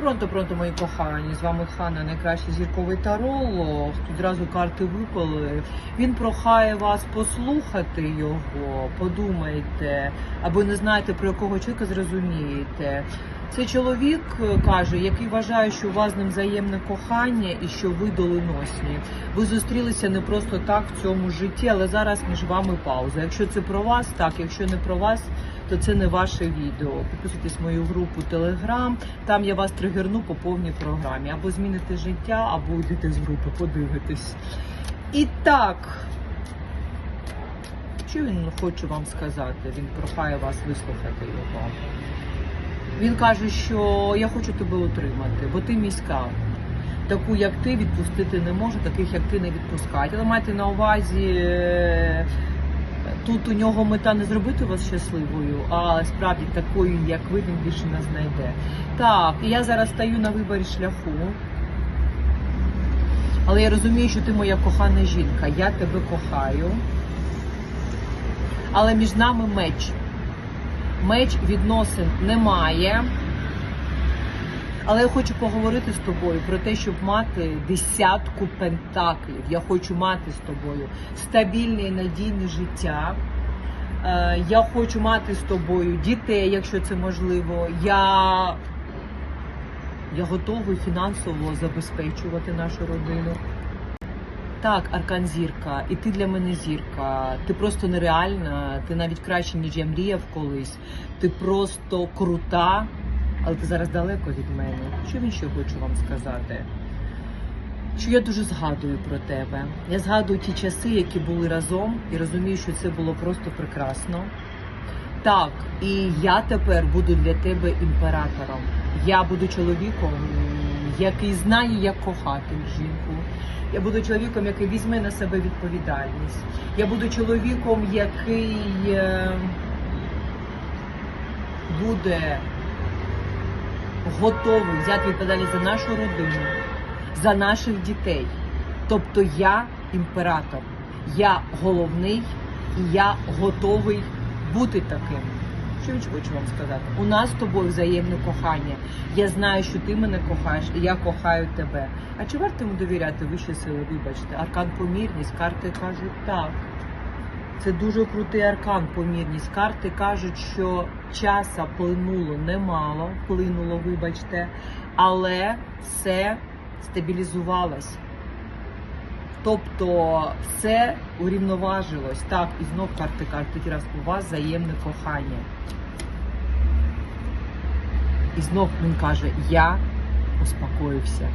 Пронто, пронто, мої кохані, з вами Хана, найкращий зірковий таролог. Тут зразу карти випали. Він прохає вас послухати його, подумайте, або не знаєте про якого чоловіка зрозумієте. Це чоловік каже, який вважає, що у вас з ним взаємне кохання і що ви доленосні. Ви зустрілися не просто так в цьому житті, але зараз між вами пауза. Якщо це про вас, так. Якщо не про вас, то це не ваше відео. Підписуйтесь в мою групу Телеграм. Там я вас тригерну по повній програмі. Або зміните життя, або йдете з групи, подивитесь. І так. Що він хоче вам сказати? Він прохає вас вислухати його. Він каже, що я хочу тебе отримати, бо ти міська. Таку, як ти, відпустити не можу, таких, як ти, не відпускають. Але майте на увазі, е, тут у нього мета не зробити вас щасливою, а справді такою, як ви, він більше не знайде. Так, я зараз стою на виборі шляху. Але я розумію, що ти моя кохана жінка. Я тебе кохаю. Але між нами меч. Меч відносин немає. Але я хочу поговорити з тобою про те, щоб мати десятку пентаклів. Я хочу мати з тобою стабільне і надійне життя. Е, Я хочу мати з тобою дітей, якщо це можливо. Я, я готовий фінансово забезпечувати нашу родину. Так, Аркан зірка, і ти для мене зірка. Ти просто нереальна, ти навіть краще, ніж я мріяв колись. Ти просто крута, але ти зараз далеко від мене. Що він ще хочу вам сказати? Що я дуже згадую про тебе. Я згадую ті часи, які були разом, і розумію, що це було просто прекрасно. Так, і я тепер буду для тебе імператором. Я буду чоловіком, який знає, як кохати жінку. Я буду чоловіком, який візьме на себе відповідальність. Я буду чоловіком, який е, буде готовий взяти відповідальність за нашу родину, за наших дітей. Тобто я імператор, я головний і я готовий бути таким. Що я хочу вам сказати? У нас з тобою взаємне кохання. Я знаю, що ти мене кохаєш, і я кохаю тебе. А чи варто йому довіряти вищі сили? Вибачте, аркан помірність, карти кажуть так. Це дуже крутий аркан помірність. Карти кажуть, що часа плинуло немало, плинуло, вибачте, але все стабілізувалось. Тобто все урівноважилось. Так, і знов карти кажуть, раз у вас взаємне кохання. І знов він каже: Я успокоївся.